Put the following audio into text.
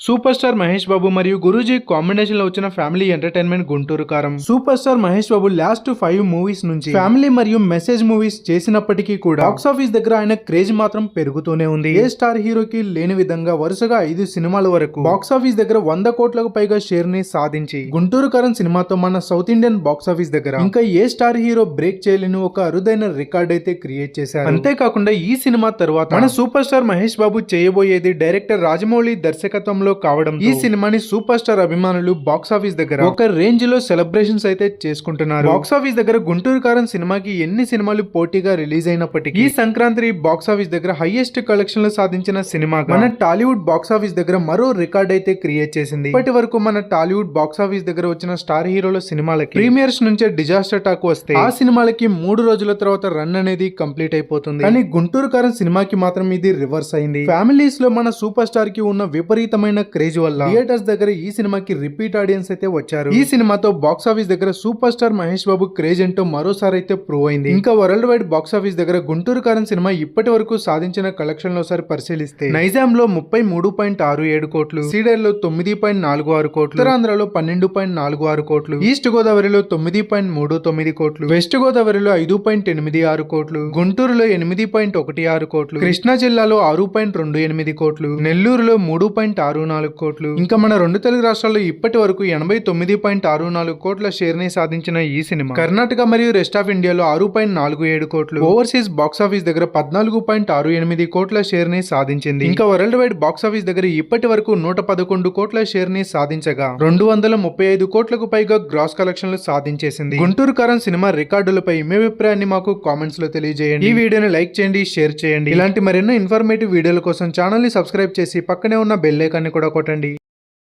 Super star Mahesh బాబు మరియు గురూజీ కాంబినేషన్లో వచ్చిన family entertainment Guntur Kaaram. Super star Mahesh Babu last five movies నుంచి family మరియు మెసేజ్ మూవీస్ చేసినప్పటికీ కూడా బాక్స్ ఆఫీస్ దగ్గర ఆయన క్రేజ్ మాత్రం పెరుగుతూనే ఉంది. ఏ స్టార్ హీరోకి లేని విధంగా వరుసగా ఐదు సినిమాల వరకు బాక్స్ ఆఫీస్ దగ్గర వంద కోట్లకు పైగా షేర్ని సాధించి గుంటూరు కారం సినిమాతో మన సౌత్ ఇండియన్ బాక్స్ ఆఫీస్ దగ్గర ఇంకా ఏ స్టార్ హీరో బ్రేక్ చేయలేని ఒక అరుదైన రికార్డ్ అయితే క్రియేట్ చేశారు. అంతేకాకుండా ఈ సినిమా తర్వాత మన సూపర్ స్టార్ మహేష్ బాబు చేయబోయేది డైరెక్టర్ రాజమౌళి దర్శకత్వంలో కావడం ఈ సినిమాని సూపర్ స్టార్ అభిమానులు బాక్స్ ఆఫీస్ దగ్గర ఒక రేంజ్లో సెలబ్రేషన్స్ అయితే చేసుకుంటున్నారు. బాక్స్ ఆఫీస్ దగ్గర గుంటూరు కారం సినిమాకి ఎన్ని సినిమాలు పోటీగా రిలీజ్ అయినప్పటికీ ఈ సంక్రాంతి బాక్స్ ఆఫీస్ దగ్గర హైయెస్ట్ కలెక్షన్లు సాధించిన సినిమా మన టాలీవుడ్ బాక్స్ ఆఫీస్ దగ్గర మరో రికార్డ్ అయితే క్రియేట్ చేసింది. ఇప్పటి వరకు మన టాలీవుడ్ బాక్స్ ఆఫీస్ దగ్గర వచ్చిన స్టార్ హీరోల సినిమాలకి ప్రీమియర్స్ నుంచే డిజాస్టర్ టాక్ వస్తే ఆ సినిమాలకి మూడు రోజుల తర్వాత రన్ అనేది కంప్లీట్ అయిపోతుంది. కానీ గుంటూరు కారం సినిమాకి మాత్రం ఇది రివర్స్ అయింది. ఫ్యామిలీస్లో మన సూపర్ స్టార్కి ఉన్న విపరీతమైన క్రేజ్ వల్ల థియేటర్స్ దగ్గర ఈ సినిమాకి రిపీట్ ఆడియన్స్ అయితే వచ్చారు. ఈ సినిమాతో బాక్స్ ఆఫీస్ దగ్గర super star Mahesh Babu craze ఏంటో మరోసారి అయితే ప్రూవ్ అయింది. ఇంకా వరల్డ్ వైడ్ బాక్స్ ఆఫీస్ దగ్గర గుంటూరు కారం సినిమా ఇప్పటి వరకు సాధించిన కలెక్షన్లో ఒకసారి పరిశీలిస్తే నైజాం లో ముప్పై మూడు పాయింట్ ఆరు ఏడు కోట్లు సీడర్లో తొమ్మిది పాయింట్ నాలుగు ఆరు కోట్లు ఉత్తరాంధ్రలో పన్నెండు పాయింట్ నాలుగు ఆరు కోట్లు ఈస్ట్ గోదావరిలో తొమ్మిది పాయింట్ మూడు తొమ్మిది కోట్లు వెస్ట్ గోదావరిలో ఐదు పాయింట్ ఎనిమిది ఆరు కోట్లు గుంటూరులో ఎనిమిది పాయింట్ ఒకటి ఆరు కోట్లు కృష్ణా జిల్లాలో ఆరు పాయింట్ రెండు ఎనిమిది కోట్లు నెల్లూరులో మూడు పాయింట్ ఆరు నాలుగు కోట్లు. ఇంకా మన రెండు తెలుగు రాష్ట్రాల్లో ఇప్పటి వరకు ఎనభై తొమ్మిది పాయింట్ ఆరు నాలుగు కోట్ల షేర్ని సాధించిన ఈ సినిమా. కర్ణాటక మరియు రెస్ట్ ఆఫ్ ఇండియాలో ఆరు పాయింట్ నాలుగు ఏడు కోట్లు. ఓవర్సీస్ బాక్స్ ఆఫీస్ దగ్గర పద్నాలుగు పాయింట్ ఆరు ఎనిమిది కోట్ల షేర్ని సాధించింది. ఇంకా వరల్డ్ వైడ్ బాక్స్ ఆఫీస్ దగ్గర ఇప్పటి వరకు నూట పదకొండు కోట్ల షేర్ని సాధించగా రెండు వందల ముప్పై ఐదు కోట్లకు పైగా గ్రాస్ కలెక్షన్లు సాధించేసింది. గుంటూరు కారం సినిమా రికార్డులపై మీ అభిప్రాయాన్ని మాకు కామెంట్స్లో తెలియజేయండి. ఈ వీడియోని లైక్ చేయండి షేర్ చేయండి. ఇలాంటి మరెన్నో ఇన్ఫర్మేటివ్ వీడియోల కోసం ఛానల్ని సబ్స్క్రైబ్ చేసి పక్కనే ఉన్న బెల్ ఐకాన్ని కూడా కొట్టండి.